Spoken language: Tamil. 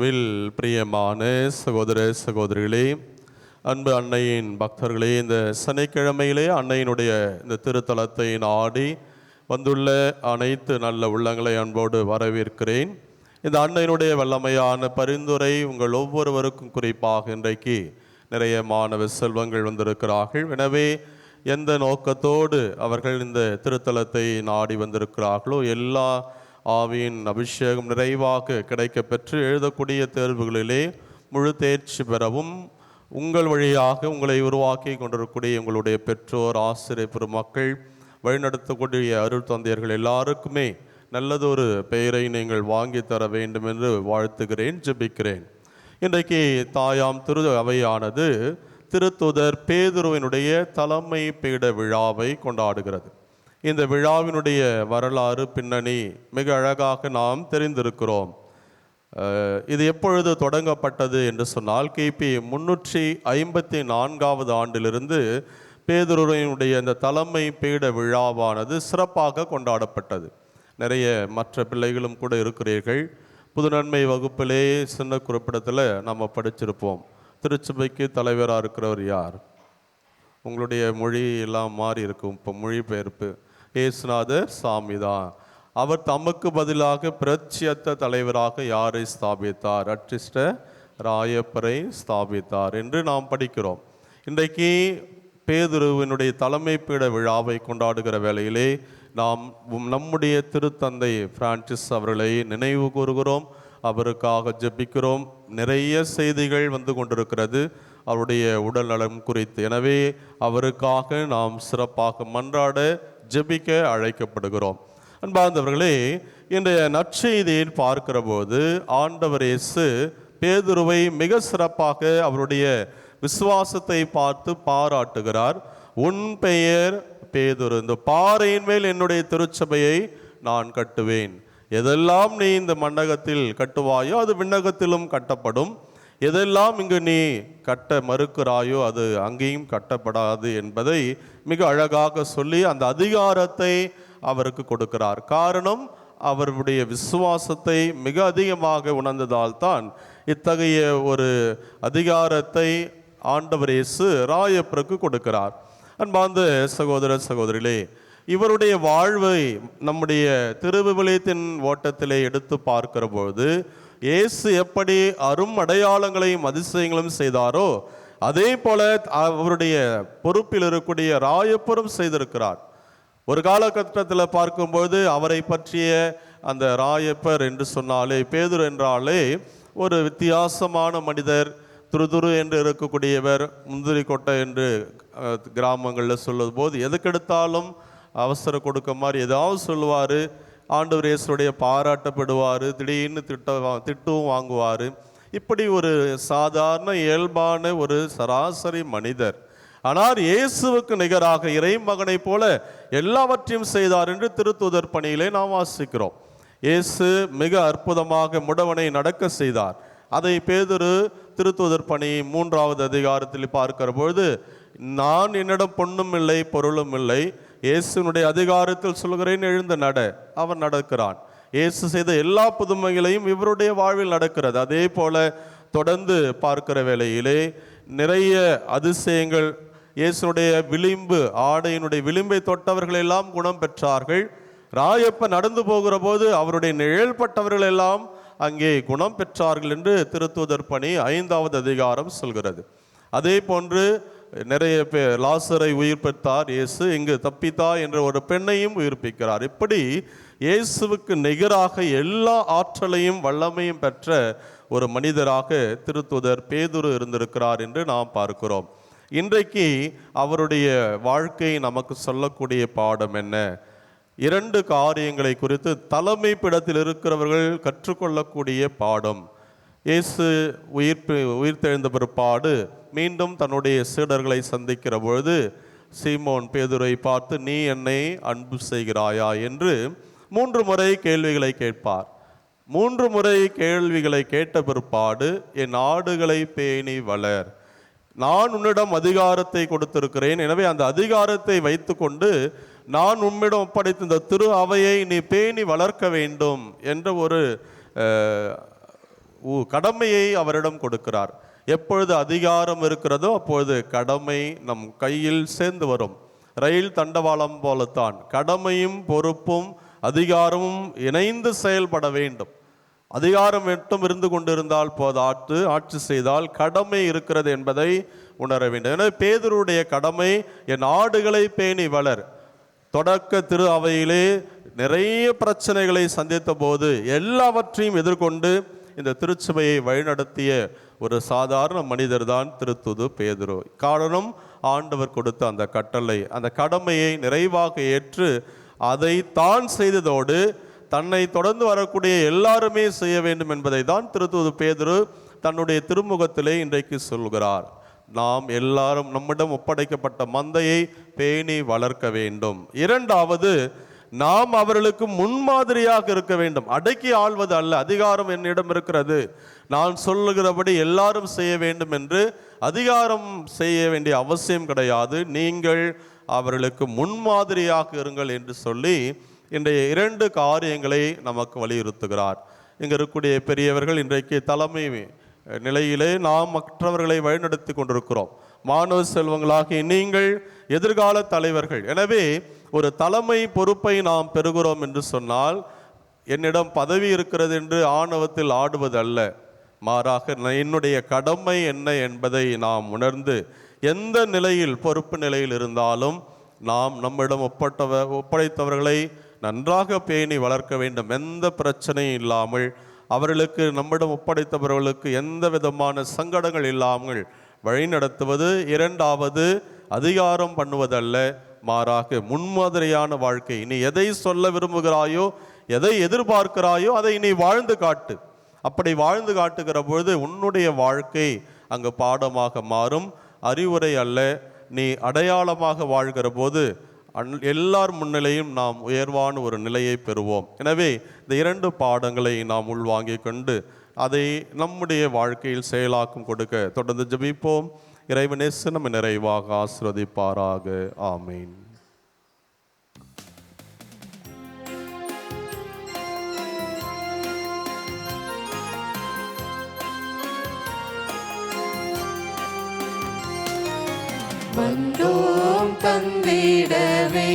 வில் பிரியமான சகோதர சகோதரிகளே அன்பு அன்னையின் பக்தர்களே இந்த சனிக்கிழமையிலே அன்னையினுடைய இந்த திருத்தலத்தை நாடி வந்துள்ள அனைத்து நல்ல உள்ளங்களை அன்போடு வரவேற்கிறேன். இந்த அன்னையினுடைய வல்லமையான பரிந்துரை உங்கள் ஒவ்வொருவருக்கும் குறிப்பாக இன்றைக்கு நிறைய மாணவ செல்வங்கள் வந்திருக்கிறார்கள். எனவே எந்த நோக்கத்தோடு அவர்கள் இந்த திருத்தலத்தை நாடி வந்திருக்கிறார்களோ எல்லா ஆவியின் அபிஷேகம் நிறைவாக கிடைக்கப்பெற்று எழுதக்கூடிய தேர்வுகளிலே முழு தேர்ச்சி பெறவும் உங்கள் வழியாக உங்களை உருவாக்கி கொண்டிருக்கக்கூடிய உங்களுடைய பெற்றோர் ஆசிரியர் பெருமக்கள் வழிநடத்தக்கூடிய அருள் தந்தையர்கள் எல்லாருக்குமே நல்லதொரு பெயரை நீங்கள் வாங்கி தர வேண்டும் என்று வாழ்த்துகிறேன் ஜெபிக்கிறேன். இன்றைக்கு தாயாம் திரு அவையானது திருத்துதர் பேதுருவினுடைய தலைமை பீட விழாவை கொண்டாடுகிறது. இந்த விழாவினுடைய வரலாறு பின்னணி மிக அழகாக நாம் தெரிந்திருக்கிறோம். இது எப்பொழுது தொடங்கப்பட்டது என்று சொன்னால் கிபி முன்னூற்றி ஐம்பத்தி நான்காவது ஆண்டிலிருந்து பேதுருவினுடைய இந்த தலைமை பீட விழாவானது சிறப்பாக கொண்டாடப்பட்டது. நிறைய மற்ற பிள்ளைகளும் கூட இருக்கிறீர்கள். புதுநன்மை வகுப்பிலே சின்ன குறிப்பிடத்தில் நம்ம படிச்சிருப்போம். திருச்சபைக்கு தலைவராக இருக்கிறவர் யார்? உங்களுடைய மொழி எல்லாம் மாறி இருக்கும். இப்போ மொழிபெயர்ப்பு ஏசுநாதர் சாமி தான் அவர் தமக்கு பதிலாக பிரத்யத்த தலைவராக யாரை ஸ்தாபித்தார்? அட்ரிஸ்ட ராயப்பரை ஸ்தாபித்தார் என்று நாம் படிக்கிறோம். இன்றைக்கு பேதுருவினுடைய தலைமை பீட விழாவை கொண்டாடுகிற வேளையிலே நாம் நம்முடைய திருத்தந்தை பிரான்சிஸ் அவர்களை நினைவு கூறுகிறோம். அவருக்காக ஜெபிக்கிறோம். நிறைய செய்திகள் வந்து கொண்டிருக்கிறது. அவருடைய உடல் நலம் குறித்து. எனவே அவருக்காக நாம் சிறப்பாக மன்றாட ஜெபிக்க அழைக்கப்படுகிறோம். அன்பார்ந்தவர்களே இன்றைய நற்செய்தியில் பார்க்கிற போது ஆண்டவர் இயேசு பேதுருவை மிக சிறப்பாக அவருடைய விசுவாசத்தை பார்த்து பாராட்டுகிறார். உன் பெயர் பேதுரு. இந்த பாறையின் மேல் என்னுடைய திருச்சபையை நான் கட்டுவேன். எதெல்லாம் நீ இந்த மண்டகத்தில் கட்டுவாயோ அது விண்ணகத்திலும் கட்டப்படும். எதெல்லாம் இங்கு நீ கட்ட மறுக்கிறாயோ அது அங்கேயும் கட்டப்படாது என்பதை மிக அழகாக சொல்லி அந்த அதிகாரத்தை அவருக்கு கொடுக்கிறார். காரணம் அவருடைய விசுவாசத்தை மிக அதிகமாக உணர்ந்ததால் தான் இத்தகைய ஒரு அதிகாரத்தை ஆண்டவர் இயேசு ராயப்பருக்கு கொடுக்கிறார். அன்பார்ந்த சகோதர சகோதரிகளே இவருடைய வாழ்வை நம்முடைய திருவிவிலியத்தின் ஓட்டத்திலே எடுத்து பார்க்கிற பொழுது இயேசு எப்படி அரும் அடையாளங்களையும் அதிசயங்களும் செய்தாரோ அதே போல அவருடைய பொறுப்பில் இருக்கக்கூடிய ராயப்பரும் செய்திருக்கிறார். ஒரு காலகட்டத்தில் பார்க்கும்போது அவரை பற்றிய அந்த ராயப்பர் என்று சொன்னாலே பேதுரு என்றாலே ஒரு வித்தியாசமான மனிதர் துருதுரு என்று இருக்கக்கூடியவர் முந்திரி கொட்டை என்று கிராமங்களில் சொல்லும் போது எதுக்கெடுத்தாலும் அவசரம் கொடுக்க மாதிரி ஏதாவது சொல்லுவார். ஆண்டவர் இயேசுடைய பாராட்டப்படுவார் திடீர்னு திட்ட வா- வாங்குவார். இப்படி ஒரு சாதாரண இயல்பான ஒரு சராசரி மனிதர். ஆனால் இயேசுவுக்கு நிகராக இறைமகனைப் போல எல்லாவற்றையும் செய்தார் என்று திருத்துதர் பணியிலே நாம் வாசிக்கிறோம். இயேசு மிக அற்புதமாக முடவனை நடக்க செய்தார். அதை பேதொரு திருத்துதர் பணி மூன்றாவது அதிகாரத்தில் பார்க்கிற பொழுது நான் என்னிடம் பொண்ணும் இல்லை பொருளும் இல்லை. இயேசுனுடைய அதிகாரத்தில் சொல்கிறேன் எழுந்த நட. அவர் நடக்கிறான். இயேசு செய்த எல்லா புதுமைகளையும் இவருடைய வாழ்வில் நடக்கிறது. அதே போல தொடர்ந்து பார்க்கிற வேளையிலே நிறைய அதிசயங்கள் இயேசுனுடைய விளிம்பு ஆடையினுடைய விளிம்பை தொட்டவர்கள் எல்லாம் குணம் பெற்றார்கள். ராயப்ப நடந்து போகிற போது அவருடைய நிழல்பட்டவர்கள் எல்லாம் அங்கே குணம் பெற்றார்கள் என்று திருத்துதர் பணி ஐந்தாவது அதிகாரம் சொல்கிறது. அதே போன்று நிறைய பேர் லாசரை உயிர்ப்பித்தார் இயேசு. இங்கு தப்பித்தா என்ற ஒரு பெண்ணையும் உயிர்ப்பிக்கிறார். இப்படி இயேசுவுக்கு நிகராக எல்லா ஆற்றலையும் வல்லமையும் பெற்ற ஒரு மனிதராக திருத்துதர் பேதுரு இருந்திருக்கிறார் என்று நாம் பார்க்கிறோம். இன்றைக்கு அவருடைய வாழ்க்கை நமக்கு சொல்லக்கூடிய பாடம் என்ன? இரண்டு காரியங்களை குறித்து தலைமை பிடத்தில் இருக்கிறவர்கள் கற்றுக்கொள்ளக்கூடிய பாடம். இயேசு உயிர் உயிர்த்தெழுந்த பிற்பாடு மீண்டும் தன்னுடைய சீடர்களை சந்திக்கிற பொழுது சீமோன் பேதுரை பார்த்து நீ என்னை அன்பு செய்கிறாயா? என்று மூன்று முறை கேள்விகளை கேட்பார். மூன்று முறை கேள்விகளை கேட்ட பிற்பாடு என் ஆடுகளை பேணி வளர். நான் உன்னிடம் அதிகாரத்தை கொடுத்திருக்கிறேன். எனவே அந்த அதிகாரத்தை வைத்துக்கொண்டு நான் உம்மிடம் ஒப்படைத்த இந்த திரு அவையை நீ பேணி வளர்க்க வேண்டும் என்ற ஒரு கடமையை அவரிடம் கொடுக்கிறார். எப்பொழுது அதிகாரம் இருக்கிறதோ அப்பொழுது கடமை நம் கையில் சேர்ந்து வரும். ரயில் தண்டவாளம் போலத்தான். கடமையும் பொறுப்பும் அதிகாரமும் இணைந்து செயல்பட வேண்டும். அதிகாரம் மட்டும் இருந்து கொண்டிருந்தால் போதாட்டு ஆட்சி செய்தால் கடமை இருக்கிறது என்பதை உணர வேண்டும். எனவே பேதருடைய கடமை என் ஆடுகளை பேணி வளர். தொடக்க திரு அவையிலே நிறைய பிரச்சனைகளை சந்தித்த போது எல்லாவற்றையும் எதிர்கொண்டு இந்த திருச்சபையை வழிநடத்திய ஒரு சாதாரண மனிதர் தான் திருத்துது பேதுரு. காரணம் ஆண்டவர் கொடுத்த அந்த கட்டளை. அந்த கடமையை நிறைவாக ஏற்று அதை தான் செய்ததோடு தன்னை தொடர்ந்து வரக்கூடிய எல்லாருமே செய்ய வேண்டும் என்பதை தான் திருத்துது பேதுரு தன்னுடைய திருமுகத்திலே இன்றைக்கு சொல்கிறார். நாம் எல்லாரும் நம்மிடம் ஒப்படைக்கப்பட்ட மந்தையை பேணி வளர்க்க வேண்டும். இரண்டாவது நாம் அவர்களுக்கு முன்மாதிரியாக இருக்க வேண்டும். அடக்கி ஆள்வது அல்ல. அதிகாரம் என்னிடம் இருக்கிறது. நான் சொல்லுகிறபடி எல்லாரும் செய்ய வேண்டும் என்று அதிகாரம் செய்ய வேண்டிய அவசியம் கிடையாது. நீங்கள் அவர்களுக்கு முன்மாதிரியாக இருங்கள் என்று சொல்லி இன்றைய இரண்டு காரியங்களை நமக்கு வலியுறுத்துகிறார். இங்கே இருக்கக்கூடிய பெரியவர்கள் இன்றைக்கு தலைமை நிலையிலே நாம் மற்றவர்களை வழிநடத்தி கொண்டிருக்கிறோம். மாணவ செல்வங்களாகிய நீங்கள் எதிர்கால தலைவர்கள். எனவே ஒரு தலைமை பொறுப்பை நாம் பெறுகிறோம் என்று சொன்னால் என்னிடம் பதவி இருக்கிறது என்று ஆணவத்தில் ஆடுவதல்ல. மாறாக என்னுடைய கடமை என்ன என்பதை நாம் உணர்ந்து எந்த நிலையில் பொறுப்பு நிலையில் இருந்தாலும் நாம் நம்மிடம் ஒப்பட்டவ ஒப்படைத்தவர்களை நன்றாக பேணி வளர்க்க வேண்டும். எந்த பிரச்சனையும் இல்லாமல் அவர்களுக்கு நம்மிடம் ஒப்படைத்தவர்களுக்கு எந்த விதமான சங்கடங்கள் இல்லாமல் வழிநடத்துவது இரண்டாவது அதிகாரம் பண்ணுவதல்ல. மாறாக முன்மாதிரியான வாழ்க்கை. நீ எதை சொல்ல விரும்புகிறாயோ எதை எதிர்பார்க்கிறாயோ அதை நீ வாழ்ந்து காட்டு. அப்படி வாழ்ந்து காட்டுகிற பொழுது உன்னுடைய வாழ்க்கை அங்கு பாடமாக மாறும். அறிவுரை அல்ல. நீ அடையாளமாக வாழ்கிற போது அன்- எல்லார் முன்னிலையும் நாம் உயர்வான ஒரு நிலையை பெறுவோம். எனவே இந்த இரண்டு பாடங்களை நாம் உள்வாங்கிக் கொண்டு அதை நம்முடைய வாழ்க்கையில் செயலாக்கம் கொடுக்க தொடர்ந்து ஜபிப்போம். இறைவனே சினம் நிறைவாக ஆசிரதிப்பாராக ஆமேன். வந்தோம் தந்திடவே.